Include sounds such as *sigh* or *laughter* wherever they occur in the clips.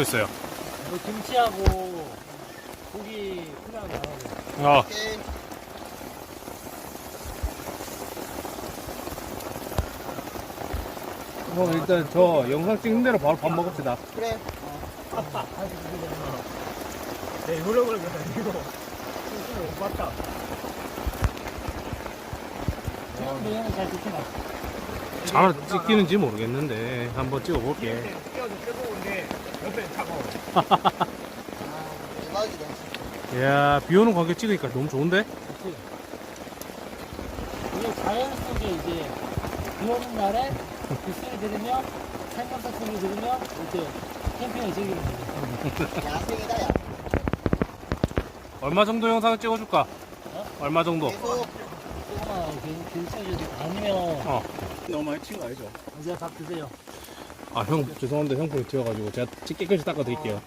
예, 찍고 있어요. 뭐 김치하고 고기 그냥 나오고 어, 오케이. 그럼 일단 저 영상 찍는 대로 바로 밥 먹읍시다. 그래. 내 노력을 가지고 김치를 못 봤다 잘 찍히는지 모르겠는데 한번 찍어볼게. *laughs* 대박이다. 이야, 비 오는 관계 찍으니까 너무 좋은데? 그치 이게 자연 속에 이제 비 오는 날에 그 소리 들으면 살면서 소리 들으면 이렇게 캠핑을 즐기는 거지 야생이다, 야. 얼마 정도 영상을 찍어줄까? 얼마 정도? 계속. 조금만 괜찮아도 아니면 어. 너무 많이 친거 아니죠? 이제 밥 드세요 아, 형, 죄송한데 형분이 튀어가지고 제가 깨끗이 닦아드릴게요.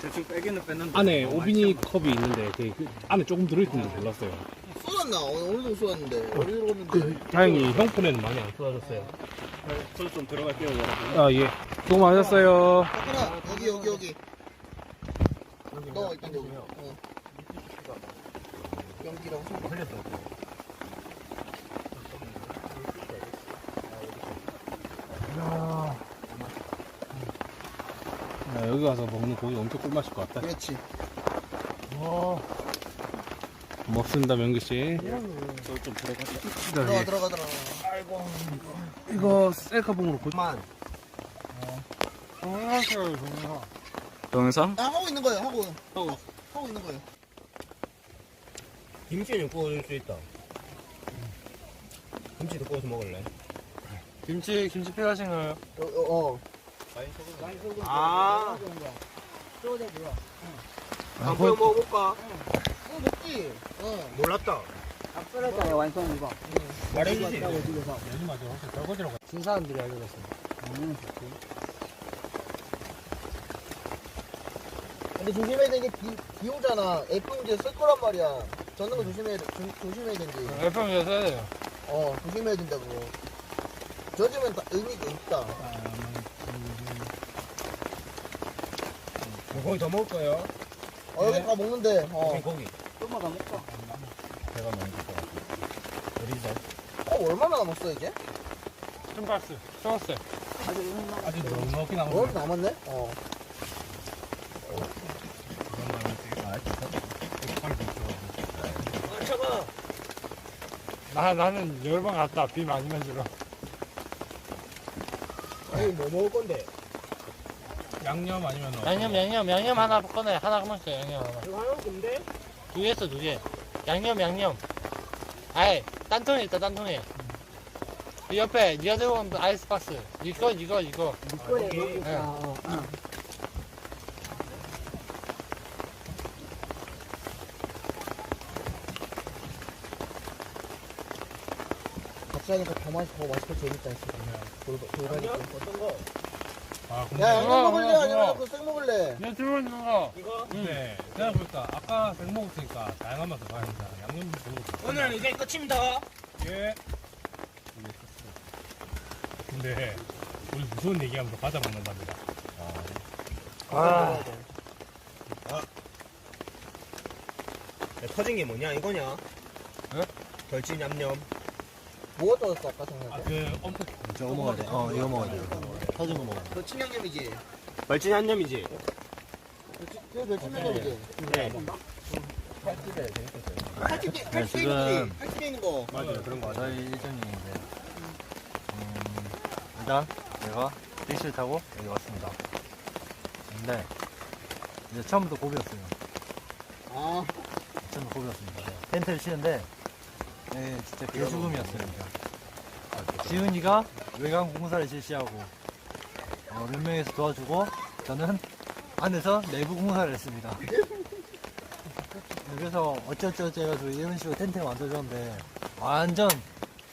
대충 빼기는 뺐는데 안에 너무 많이 오비니. 컵이 있는데 그, 그 안에 조금 들어있는 줄 몰랐어요. 쏟았나? 오늘 도 쏟았는데. 어디 들어갔는데? 그, 다행히 형 폰에는 많이 안 쏟아졌어요. 저도 좀 들어갈게요 여러분 아, 예. 수고 많으셨어요. 하나, 여기, 여기, 여기. 너 일단 여기. 어. 연기라고 손 걸렸어. 여기 가서 먹는 고기 엄청 꿀맛일 것 같다. 그렇지. 어, 먹습니다, 명기씨. 저도 좀 들어갈게요 들어가, 들어가, 들어가. 이거 셀카봉으로 고... 그만. 동영상이에요 동영상 동영상? 아, 하고 있는 거예요, 하고. 하고. 하고 있는 거예요. 김치는 구워줄 수 있다. 김치도 구워서 먹을래? 김치 김치 필요하신가요? 어, 어, 어. 아, 쪼대 뭐야 안 보여 먹어볼까? 어, 먹지. 어. 몰랐다. 앞서렸잖아요 완성 이거 말해주지. 집에서 진 사람들이 알려줬어 음, 근데 조심해야 되는 게 비, 비 오잖아. F문제 쓸 거란 말이야. 젓는 거 조심해야, 돼, 조, 조심해야 된지. FM에서 써야 돼요 어, 조심해야 된다고. 젖으면 다 의미가 없다. 고기 더 먹을 거예요? 어, 여기 다 먹는데. 어. 고기. 좀만 더 먹자 배가 너무 고파. 어디서? 어, 얼마나 남았어, 이제? 좀 봤어 써왔어요 아직 넉넉히 남은 어, 남았네? 어. 아. 나, 나는 열번 갔다 비 많이 맞으러 아니, 뭐 먹을 건데? 양념 아니면 어, 양념 양념 양념 하나 꺼내 하나 꺼냈어 양념 하나 이거 하나 근데? 두개 했어 두개 양념 양념 아이 딴 통에 있다 딴 통에 이 옆에 니가 들고 온 아이스박스 이거 이거 이거 거에 여기 네. 같이 하니까 더 맛있고, 맛있고 재밌다, 진짜. 돌, 돌아니까. 어떤 거? 아, 근데 야, 양념 어, 먹을래? 어, 아니면 어. 그생 먹을래? 얘 들고 있는 거 이거? 네. 생각해보니까 아까 생 먹었으니까 다양한 맛을 봐야 된다. 양념 먹어도 오늘 이제 끝입니다. 예. 근데 우리 무서운 얘기하면서 과자 먹는답니다. 아. 야, 터진 게 뭐냐? 이거냐? 네? 덜친 냠냠. 뭐가 떨어졌어, 아까 아, 생각해? 그 엄청 저거 먹어야 돼. 어 이거 먹어야 돼. 터진 거 먹어. 너 친양념이지? 덜친 냠냠이지? 그거 너 친양념이지? 네. 칼집게, 네, 칼집게 지금- 있는 거. 맞아요. 그런 거 같아요. 저희 일정인데 음, 일단 내가 택시를 타고 여기 왔습니다. 근데 이제 처음부터 고비였어요. 아, 처음부터 고비였습니다. 텐트를 치는데 네, 진짜 개죽음이었어요. 진짜. 지훈이가 외곽 공사를 실시하고 어, 몇 명에서 도와주고 저는 안에서 내부 공사를 했습니다. 그래서 어쩌저쩌 해가지고 이런 식으로 텐트를 만들어줬는데 완전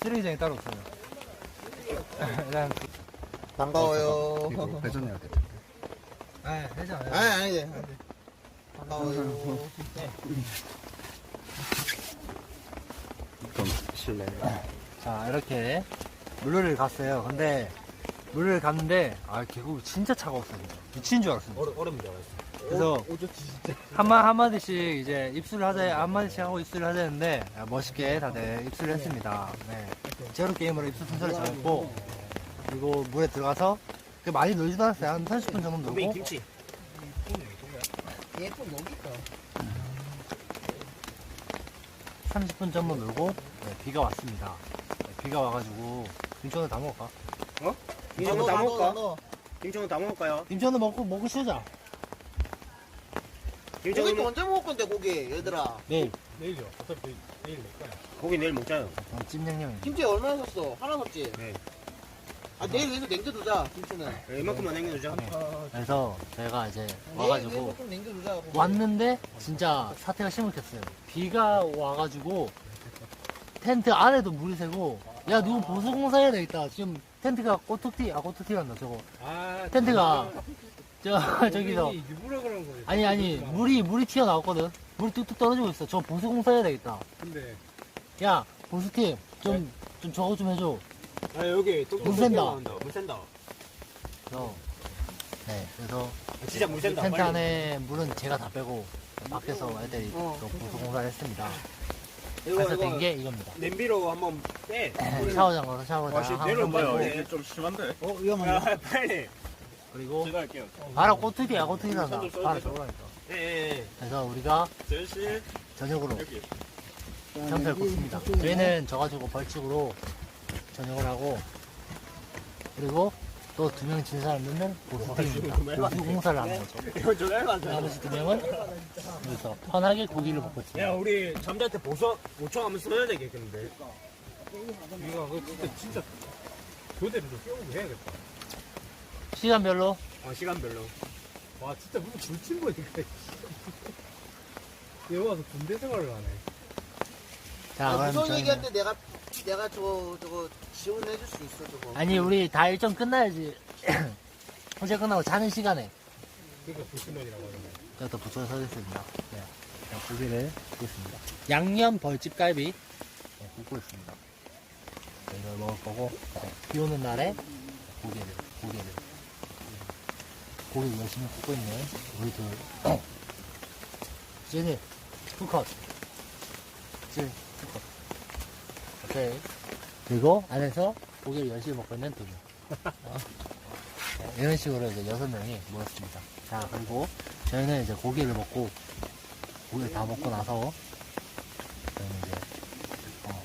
쓰레기장이 따로 없어요. *laughs* 그냥 반가워요. 배전해야 돼. 아 해자 아니, 아니, 아니. 반가워요. 자 이렇게 물놀이를 갔어요. 근데 물을 갔는데 아 계곡이 진짜 차가웠어요. 미친 줄 알았어요. 얼음, 얼음 들어가 있어. 그래서 오졌지 진짜. 한마 한마디씩 이제 입술을 하자 한마디씩 하고 입술을 하자는데 아, 멋있게 다들 입술을 했습니다. 네. 제로 게임으로 입술 순서를 정했고 그리고 물에 들어가서 그 많이 놀지도 않았어요. 한 30분 정도 놀고 김치. 예쁜 여기 있다. 30분 정도 놀고 네, 비가 왔습니다. 네, 비가 와가지고 김천을 다 먹을까? 김치 한번 다 먹을까? 김치 한번 다 먹을까요? 김천을 먹고 먹고 쉬자. 김치 고기 또 언제 먹을 건데 고기 얘들아. 내일 내일요. 어차피 내일 낼 거야. 고기 내일 먹자요. 어, 찜냥냥이. 김치 얼마나 샀어? 하나 샀지? 네. 아 내일 여기서 냉겨두자 김치는. 네, 이만큼만 남겨두자. 그래서 저희가 이제 내일 와가지고 내일 좀 냉겨두자. 고기. 왔는데 진짜 사태가 심각했어요. 비가 와가지고 텐트 안에도 물이 새고 야 누구 보수공사해야 되겠다. 지금 텐트가 꼬투티 아 꼬투티 간다 저거. 아, 텐트가 저 *laughs* 저기서 그런 거예요. 아니 아니 물이 물이 튀어나왔거든. 물이 뚝뚝 떨어지고 있어. 저 보수공사해야 되겠다. 근데 야 보수팀 좀 좀 저거 좀 해줘. 아, 여기 물 샌다. 물 샌다. 그래서 네 그래서 아, 진짜 물 샌다. 텐트 빨리. 안에 물은 제가 다 빼고 밖에서 애들이 어. 또 보수공사를 했습니다. 이거, 그래서 이거 된게 이겁니다. 냄비로 한번 빼. 샤워장 가서 샤워장 아, 씨, 한번 내려봐요. 빼고 네. 좀 심한데? 어 위험한데. 아, 빨리. 그리고 제가 할게요. 바로 꼬투리야 꼬투리란다 손좀 써도 바로 되죠? 저거라니까 예, 예, 예. 그래서 우리가 셋이 저녁으로 여기. 형태를 굽습니다 저희는 져가지고 벌칙으로 저녁을 하고 그리고 또 두 명 진 사람 몇명 보수팀입니다 보수 공사를 하는 거죠 이거 좀 얇아져. 나머지 두 명은 여기서 편하게 고기를 먹고 야, 있습니다 우리 때 보석 5초 하면 써야 되겠는데. 이거 그 진짜 진짜 교대를 좀 깨우고 해야겠다. 시간별로 어, 시간별로. 와 진짜 무슨 불친구니까. 여기 와서 군대 생활을 하네. 자 아, 그럼 무서운 얘기할 때 내가 내가 저거 저거 지원해줄 수 있어 저거. 아니 우리 다 일정 끝나야지 *clears throat* 어제 끝나고 자는 시간에 그러니까 불친원이라고 하잖아요. 제가 또 붙여서 서겠습니다. 네. 자, 고기를 굽겠습니다. 양념 벌집갈비 네, 굽고 있습니다. 네, 이걸 먹을 거고 네, 비 오는 날에 고기를 고기를 고기 열심히 굽고 있는 우리 둘 *clears throat* 제니 투컷 제니 투컷 오케이 그리고 안에서 고기를 열심히 먹고 있는 두 명 *laughs* 어? 네, 이런 식으로 이제 여섯 명이 모였습니다. 자 그리고 저희는 이제 고기를 먹고 고기를 다 먹고 나서 저희는 이제 어,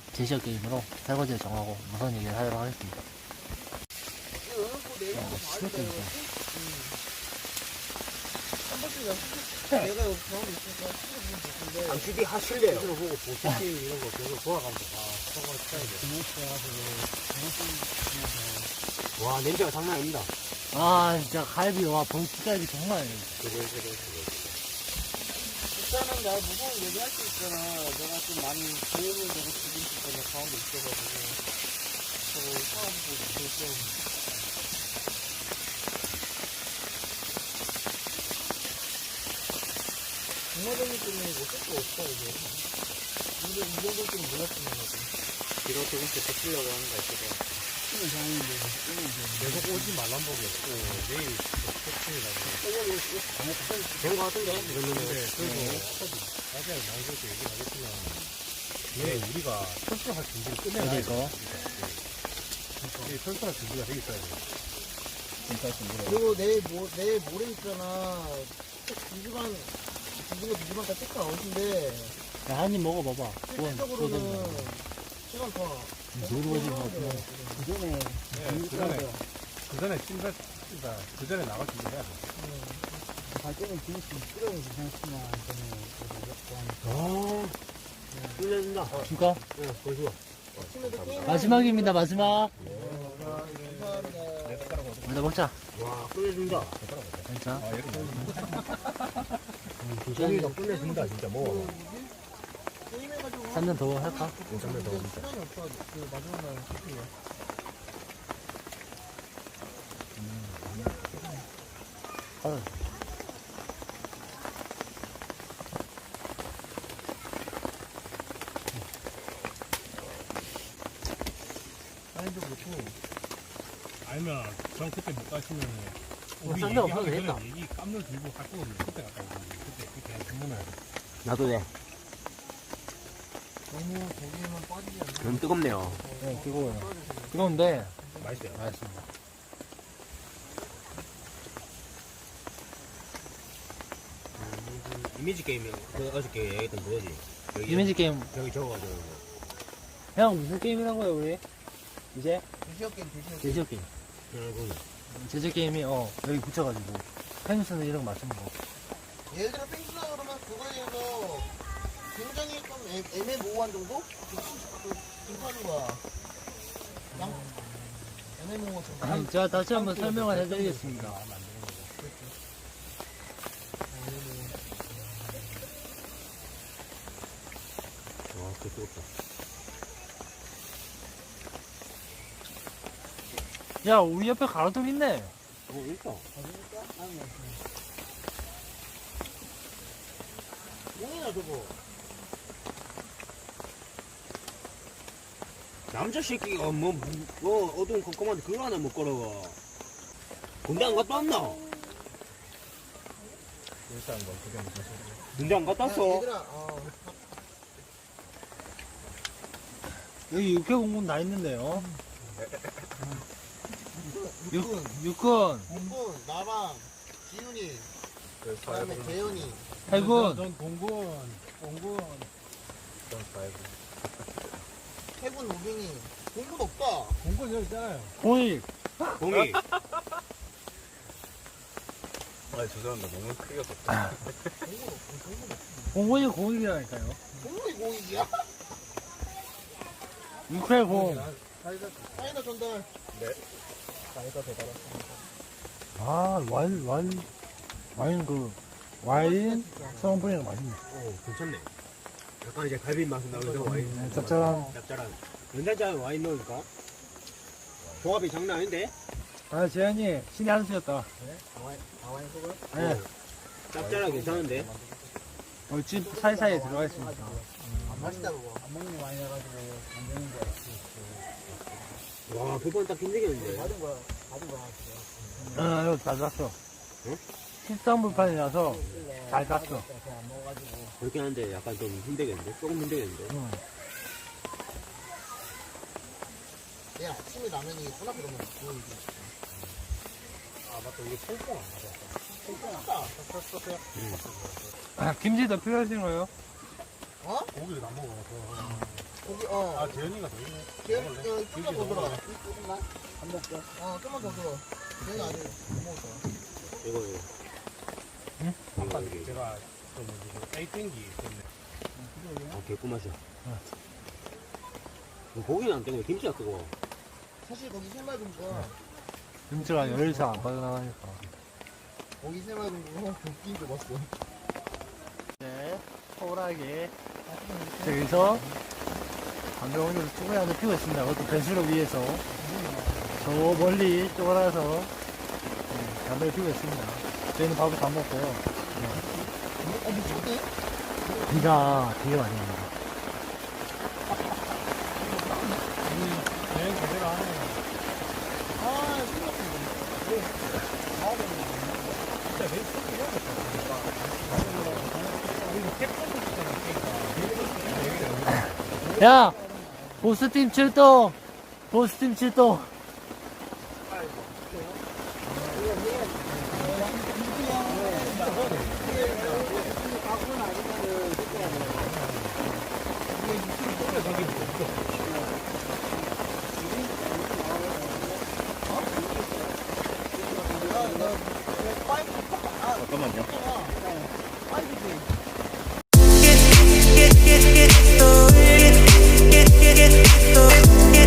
*clears throat* 제시어 게임으로 설거지를 정하고 무선 얘기를 하도록 하겠습니다. 내일 어, 시끄럽게 한 있어. 번쯤 연습. 내가 여기 병원 있으니까 시켜주면 좋은데. 감시비 하실래요? 이거 보고 보스팀 이런 거 계속 돌아가면서 다 성공을 시켜야 돼. 와, 냄새가 장난 아닙니다. 아 진짜 갈비 와 벌집갈비 정말 일단은 내가 무거운 얘기할 수 있잖아. 내가 좀 많이 도움을 내가 주고 싶거든 가운데 있어가지고. 저거 싸움도 좀. 정마정이 때문에 어쩔 수 없다 이게. 근데 이 정도 줄은 몰랐으면 하고. 이렇게 조금씩 덮으려고 하는 거 있어서. 계속 오지 말란 법이 없고 내일 패팅이라고. 된거 같은데? 근데 이러면은. 그래도 자세하게 많이 그렇게 얘기를 하겠지만 내일 우리가 철저할 준비를 끝내야 어디 돼. 거? 내일 철저할 준비가 돼 있어야 돼. 그리고 내일 모, 내일 모레 있잖아. 두 시간, 두 시간, 두 시간까지 체크 아웃인데, 야 한 입 먹어봐봐 그건 실질적으로는 그거는 시간 더. 누르거지 뭐 그냥 네, 그 전에 그 전에 찜살 그러니까 그 전에 준비 해야 돼. 아, 뚫려진다. 줄까? 네, 벌써. 아침에도 게임 마지막입니다 마지막 감사합니다. 먼저 먹자 와, 뚫려진다. 진짜 고기가 뿔내준다 진짜 뭐. 한잔 더 할까? 한잔 더 먹자. 아, 아니면 전 그때 못 가시면 우리 싼데 없어도 얘기하기 되겠다. 전에 얘기 깜놀 들고 갈 거거든요. 그때 갔다 오고 그때 그때 주문을 해야 돼. 나도 돼. 너무 고기만 빠지지 않나? 너무 뜨겁네요. 네, 뜨거워요. 뜨거운데 맛있어요. 맛있습니다. 이미지 게임이 그 어저께 얘기했던 그거지. 여기, 이미지 게임 여기 적어가지고. 형 무슨 게임이란 거예요 우리? 이제 대시어 게임, 대시어 게임. 제시어 게임. 그거. 제시어 게임이 어 여기 붙여가지고 펜스는 이런 거 맞추는 거. 예를 들어 펭수나 그러면 그거에 대해서 굉장히 좀 애, 애매모호한 정도? 그, 그, 괜찮은 거야. 양, 애매모호 정도. 음, 제가 다시 한번 설명을 해드리겠습니다. 와, 그 뜨겁다. 야 우리 옆에 가로등 있네. 어, 있다. 용이나 저거. 남자 새끼가 뭐, 뭐, 어두운 컴컴한데 그거 하나 못 걸어가. 군대 안 갔다 왔나? 일단 뭐 그게 무슨 소리야? 군대 안 갔다 야, 왔어? 얘들아, 어. 여기 육해공군 다 있는데요. *laughs* 육, 육군, 육군, 공군, 나방, 지훈이, 그다음에 재현이. 해군, 전 공군 공군 해군 우빈이. 공군 없다. 공군 여기 있잖아요. 공익. 공이. *laughs* 아 죄송합니다. 너무 크게 었다 공군 없어. 공군 없어. 공군이 공익이라니까요. 공군이 공익이야? 육해공. 사이다 전달. 사이다 대단하 아 와인 와인 와인 그 와인 성분이랑 맛있네. 어, 괜찮네. 약간 이제 갈비 맛이 나면서 와인. 네, 짭짤한. 짭짤한. 연단자 와인 넣을까? 조합이 장난 아닌데? 아 재현이 신의 한 수였다. 가와이 속을? 네. 짭짤하게 괜찮은데? 어, 집 사이사이에 들어가 있습니다. 안 맛있다 그거. 와, 그건 딱 힘들겠는데. 받은 거야. 받은 거야. 아, 이거 잘 샀어. 응? 13불판이라서 잘 샀어. 그렇긴 한데 약간 좀 힘들겠는데? 조금 힘들겠는데? 응. 내 아침에 라면이 꼬나게 너무 보이지. 아 맞다 이게 뽕뽕 안 가져왔다. 뽕뽕 아, 김치 더 필요하신 거예요? 어? 고기를 안 먹어서. 고기, 어. 아 재현이가 더 있네. 재현이, 먹을래? 어, 좀만 더 김치 들어. 조금만? 안 먹게. 어, 좀만 더 들어. 재현이 아직 못 먹었어. 이거, 이거. 응? 아까 이거, 이거. 제가 그 뭐지 에이 땡기 때문에 아, 개꿀맛이야. 고기는 안 뜨거워. 김치가 뜨거워. 사실 거기 새맑은 거, 김치가 열 이상 안 빠져나가니까. 거기 새맑은 거, 웃긴 거 봤어. 네, 호락하게. 여기서 담배오늘 쪼그라 한대 피고 있습니다. 그것도 배수를 위해서. 저 멀리 쪼그라서 네, 담배를 피고 있습니다. 저희는 밥을 다 먹고요. 어, 미쳤네? 비가 되게 많이 옵니다. 아, 수업이 야! 보스팀 출동! 보스팀 출동! 잠깐만요. it, it, it